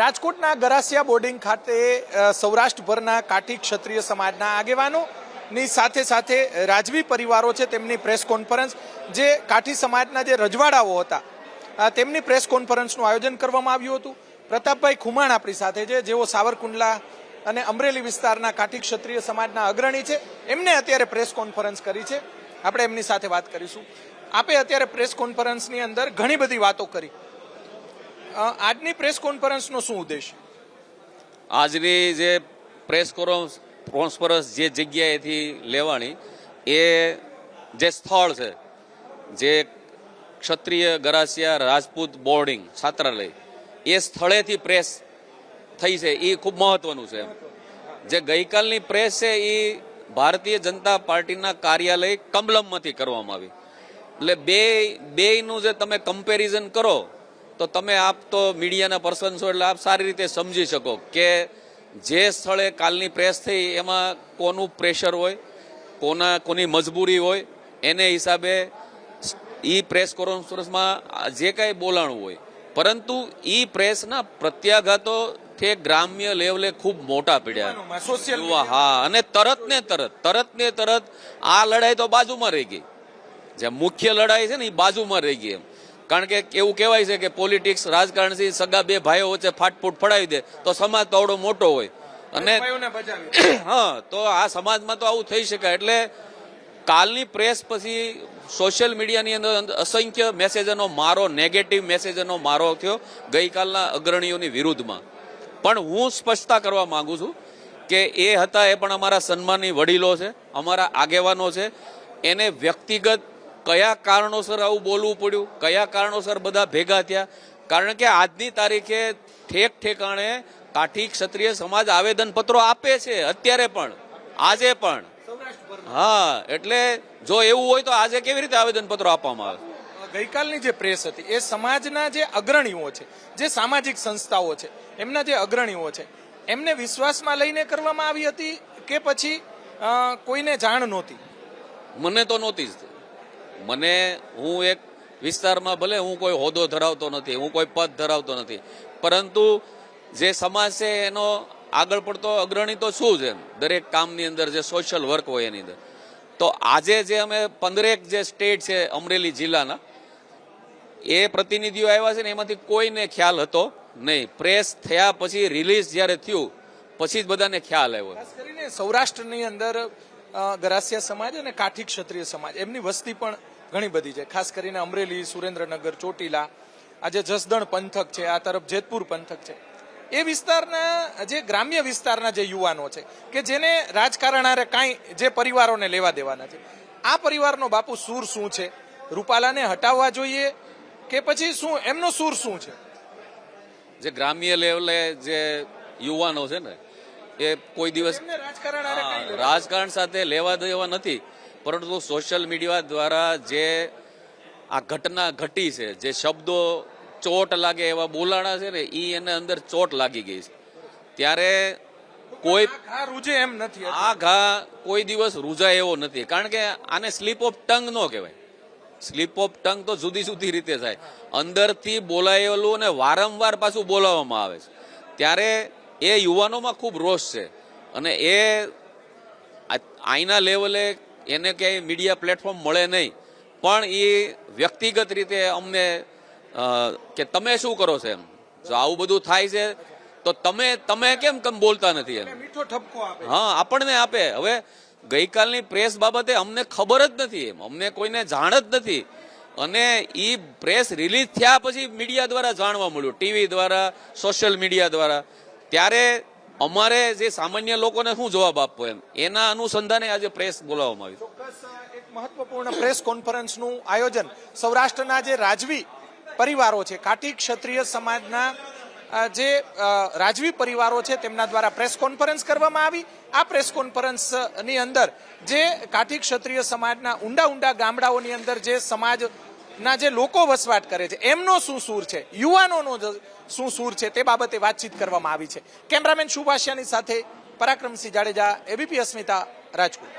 રાજકોટના ગરાસિયા બોર્ડિંગ ખાતે સૌરાષ્ટ્રભરના કાઠી ક્ષત્રિય સમાજના આગેવાનો ની સાથે સાથે રાજવી પરિવારો છે તેમની પ્રેસ કોન્ફરન્સ, જે કાઠી સમાજના જે રજવાડાઓ હતા તેમની પ્રેસ કોન્ફરન્સનું આયોજન કરવામાં આવ્યું હતું. પ્રતાપભાઈ ખુમાણ આપણી સાથે છે, જેઓ સાવરકુંડલા અને અમરેલી વિસ્તારના કાઠી ક્ષત્રિય સમાજના અગ્રણી છે. એમને અત્યારે પ્રેસ કોન્ફરન્સ કરી છે. આપણે એમની સાથે વાત કરીશું. આપે અત્યારે પ્રેસ કોન્ફરન્સની અંદર ઘણી બધી વાતો કરી. આજની પ્રેસ કોન્ફરન્સનો શું ઉદ્દેશ? આજની જે પ્રેસ કોન્ફરન્સ જે જગ્યાએથી લેવાની, એ જે સ્થળ છે, જે ક્ષત્રિય ગરાસિયા રાજપૂત બોર્ડિંગ છાત્રાલય, એ સ્થળેથી પ્રેસ થઈ છે એ ખૂબ મહત્વનું છે. જે ગઈકાલની પ્રેસ છે એ ભારતીય જનતા પાર્ટીના કાર્યાલય કમલમમાંથી કરવામાં આવી. એટલે બે, બેયનું જે તમે કમ્પેરિઝન કરો તો તમે આપ તો મીડિયાના પર્સન છો એટલે આપ સારી રીતે સમજી શકો કે જે સ્થળે કાલની પ્રેસ થઈ એમાં કોનું પ્રેશર હોય કોના કોની મજબૂરી હોય એને હિસાબે એ પ્રેસ કોન્ફરન્સમાં જે કાંઈ બોલાણું હોય. પરંતુ એ પ્રેસના પ્રત્યાઘાતો તે ગ્રામ્ય લેવલે ખૂબ મોટા પડ્યા. સોશિયલ હા અને તરત ને તરત તરત ને તરત આ લડાઈ તો બાજુમાં રહી ગઈ. જે મુખ્ય લડાઈ છે ને એ બાજુમાં રહી ગઈ એમ. કારણ કે એવું કહેવાય છે કે પોલિટિક્સ રાજકારણથી સગા બે ભાઈઓ વચ્ચે ફાટફૂટ ફડાવી દે તો સમાજ તો આવડો મોટો હોય. અને હા તો આ સમાજમાં તો આવું થઈ શકે. એટલે કાલની પ્રેસ પછી સોશિયલ મીડિયાની અંદર અસંખ્ય મેસેજનો મારો નેગેટિવ મેસેજનો મારો થયો ગઈકાલના અગ્રણીઓની વિરુદ્ધમાં. પણ હું સ્પષ્ટતા કરવા માગું છું કે એ હતા એ પણ અમારા સન્માનની વડીલો છે અમારા આગેવાનો છે. એને વ્યક્તિગત કયા કારણોસર આવું બોલવું પડ્યું? કયા કારણોસર બધા ભેગા થયા? કારણ કે આજની તારીખે ઠેક ઠેકાણે કાઠી ક્ષત્રિય સમાજ આવેદન પત્રો આપે છે અત્યારે પણ. આજે પણ. હા એટલે જો એવું હોય તો આજે કેવી રીતે આવેદન પત્રો આપવામાં આવે? ગઈકાલની જે પ્રેસ હતી એ સમાજના જે અગ્રણીઓ છે જે સામાજિક સંસ્થાઓ છે એમના જે અગ્રણીઓ છે એમને વિશ્વાસમાં લઈને કરવામાં આવી હતી કે પછી કોઈને જાણ નહોતી? મને તો નહોતી જ. મને હું એક વિસ્તારમાં ભલે હું કોઈ હોદ્દો ધરાવતો નથી, હું કોઈ પદ ધરાવતો નથી, પરંતુ જે સમાજ છે એનો આગળ પડતો અગ્રણી તો શું છે? દરેક કામની અંદર જે સોશિયલ વર્ક હોય એની અંદર. તો આજે જે અમે પંદરેક જે સ્ટેટ છે અમરેલી જિલ્લાના, એ પ્રતિનિધિઓ આવ્યા છે ને, એમાંથી કોઈને ખ્યાલ હતો નહીં. પ્રેસ થયા પછી રિલીઝ જ્યારે થયું, પછી જ બધાને ખ્યાલ આવ્યો. ખાસ સૌરાષ્ટ્રની અંદર ગરાસિયા સમાજ અને કાઠી ક્ષત્રિય સમાજ. એમની વસ્તી પણ ઘણી બધી છે. ખાસ કરીને અમરેલી, સુરેન્દ્રનગર, ચોટીલા, આજે જસદણ પંથક છે, આ તરફ જેતપુર પંથક છે. એ વિસ્તારના, જે ગ્રામ્ય વિસ્તારના જે યુવાનો છે, કે જેને રાજકારણ કાંઈ જે પરિવારોને લેવા દેવાના છે. આ પરિવારનો બાપુ સૂર શું છે? રૂપાલાને હટાવવા જોઈએ કે પછી શું? એમનો સૂર શું છે? જે ગ્રામ્ય લેવલે જે યુવાનો છે ને એ કોઈ દિવસ રાજકારણ સાથે લેવા દેવા નથી પરંતુ સોશિયલ મીડિયા દ્વારા જે આ ઘટના ઘટી છે જે શબ્દો ચોટ લાગે એવા બોલાણા છે ને એ એને અંદર ચોટ લાગી ગઈ છે. ત્યારે કોઈ રૂજે એમ નથી. આ ઘા કોઈ દિવસ રૂજાય એવો નથી કારણ કે આને સ્લીપ ઓફ ટંગ નો કહેવાય. સ્લીપ ઓફ ટંગ તો જુદી જુદી રીતે થાય. અંદરથી બોલાયેલું અને વારંવાર પાછું બોલાવવામાં આવે છે. ત્યારે એ યુવાનોમાં ખૂબ રોષ છે. અને એ આઈના લેવલે એને ક્યાંય મીડિયા પ્લેટફોર્મ મળે નહીં. પણ એ વ્યક્તિગત રીતે અમને કે તમે શું કરો છો એમ? જો આવું બધું થાય છે તો તમે તમે કેમ કેમ બોલતા નથી એમ? મીઠો ઠપકો આપે. હા આપણને આપે. હવે ગઈકાલની પ્રેસ બાબતે અમને ખબર જ નથી એમ. અમને કોઈને જાણ જ નથી. અને એ પ્રેસ રિલીઝ થયા પછી મીડિયા દ્વારા જાણવા મળ્યું. ટીવી દ્વારા સોશિયલ મીડિયા દ્વારા. ત્યારે અમારે જે સામાન્ય લોકોને શું જવાબ આપવો એમ? એના અનુસંધાને આજે પ્રેસ બોલાવવામાં આવી ચોક્કસ એક મહત્વપૂર્ણ પ્રેસ કોન્ફરન્સનું આયોજન. સૌરાષ્ટ્રના જે રાજવી પરિવારો છે કાઠી ક્ષત્રિય સમાજના જે રાજવી પરિવારો છે, તેમના દ્વારા પ્રેસ કોન્ફરન્સ કરવામાં આવી. આ પ્રેસ કોન્ફરન્સની અંદર જે કાઠી ક્ષત્રિય સમાજના ઊંડા ઊંડા ગામડાઓની અંદર જે સમાજના જે લોકો વસવાટ કરે છે, એમનો શું સૂર છે? યુવાનોનો શું સૂર છે તે બાબતે વાતચીત કરવામાં આવી છે. કેમેરામેન શુભાષ્યાની સાથે પરાક્રમસિંહ જાડેજા, એબીપી અસ્મિતા, રાજકોટ.